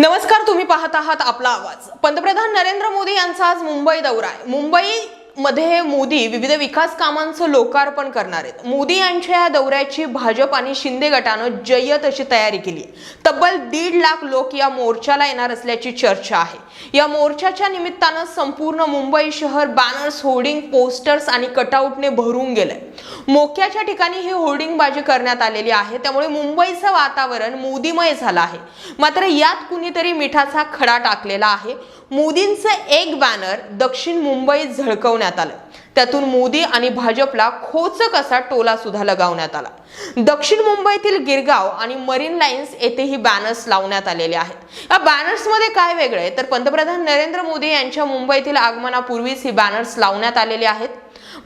नमस्कार तुम्ही पाहत आहात आपला आवाज. पंतप्रधान नरेंद्र मोदी यांचा आज मुंबई दौरा आहे. मुंबई मध्ये मोदी विविध विकास कामांचं लोकार्पण करणार आहेत. मोदी यांच्या या दौऱ्याची भाजप आणि शिंदे गटानं जय्यत अशी तयारी केली आहे. तब्बल दीड लाख लोक या मोर्चाला येणार असल्याची चर्चा आहे. या मोर्चाच्या निमित्तानं संपूर्ण मुंबई शहर बॅनर्स होर्डिंग पोस्टर्स आणि कटआउटने भरून गेलंय. मोक्याच्या ठिकाणी ही होर्डिंगबाजी करण्यात आलेली आहे. त्यामुळे मुंबईचं वातावरण मोदीमय झालं आहे. मात्र यात कुणीतरी मिठाचा खडा टाकलेला आहे. मोदींचं एक बॅनर दक्षिण मुंबईत झळकवण्यात आलं. त्यातून मोदी आणि भाजपला खोचक असा टोला सुद्धा लगावण्यात आला. दक्षिण मुंबईतील गिरगाव आणि मरीन लाईन्स येथे ही बॅनर्स लावण्यात आलेले आहेत. या बॅनर्समध्ये काय वेगळे आहे? तर पंतप्रधान नरेंद्र मोदी यांच्या मुंबईतील आगमनापूर्वीच ही बॅनर्स लावण्यात आलेले आहेत.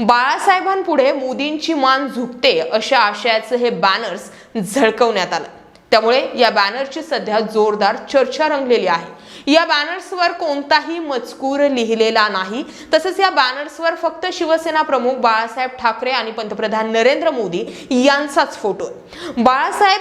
बाळासाहेबांपुढे मोदींची मान झुकते अशा आशयाचं हे बॅनर्स झळकवण्यात आलं. त्यामुळे या बॅनरची सध्या जोरदार चर्चा रंगलेली आहे. या बॅनर्सवर कोणताही मजकूर लिहिलेला नाही. तसंच या बॅनर्सवर फक्त शिवसेना प्रमुख बाळासाहेब ठाकरे आणि पंतप्रधान नरेंद्र मोदी यांचाच फोटो बाळासाहेब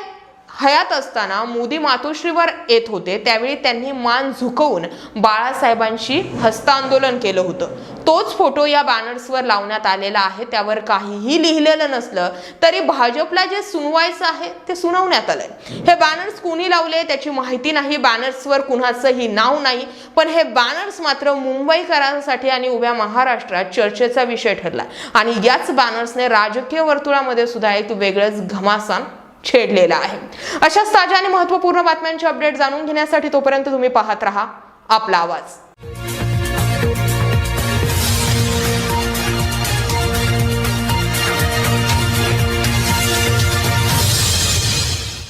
हयात असताना मोदी मातोश्रीवर येत होते. त्यावेळी त्यांनी मान झुकवून बाळासाहेबांशी हस्तांदोलन केलं होतं. तोच फोटो या बॅनर्सवर लावण्यात आलेला आहे. त्यावर काहीही लिहिलेलं नसलं तरी भाजपला जे सुनवायचं आहे ते सुनावण्यात आलंय. हे बॅनर्स कुणी लावले त्याची माहिती नाही. बॅनर्सवर कुणाचंही नाव नाही. पण हे बॅनर्स मात्र मुंबईकरांसाठी आणि उभ्या महाराष्ट्रात चर्चेचा विषय ठरला आणि याच बॅनर्सने राजकीय वर्तुळामध्ये सुद्धा एक वेगळंच घमासान छेडलेला आहे. अशाच ताज्या आणि महत्त्वपूर्ण बातम्यांचे अपडेट जाणून घेण्यासाठी तोपर्यंत तुम्ही पाहत राहा आपला आवाज.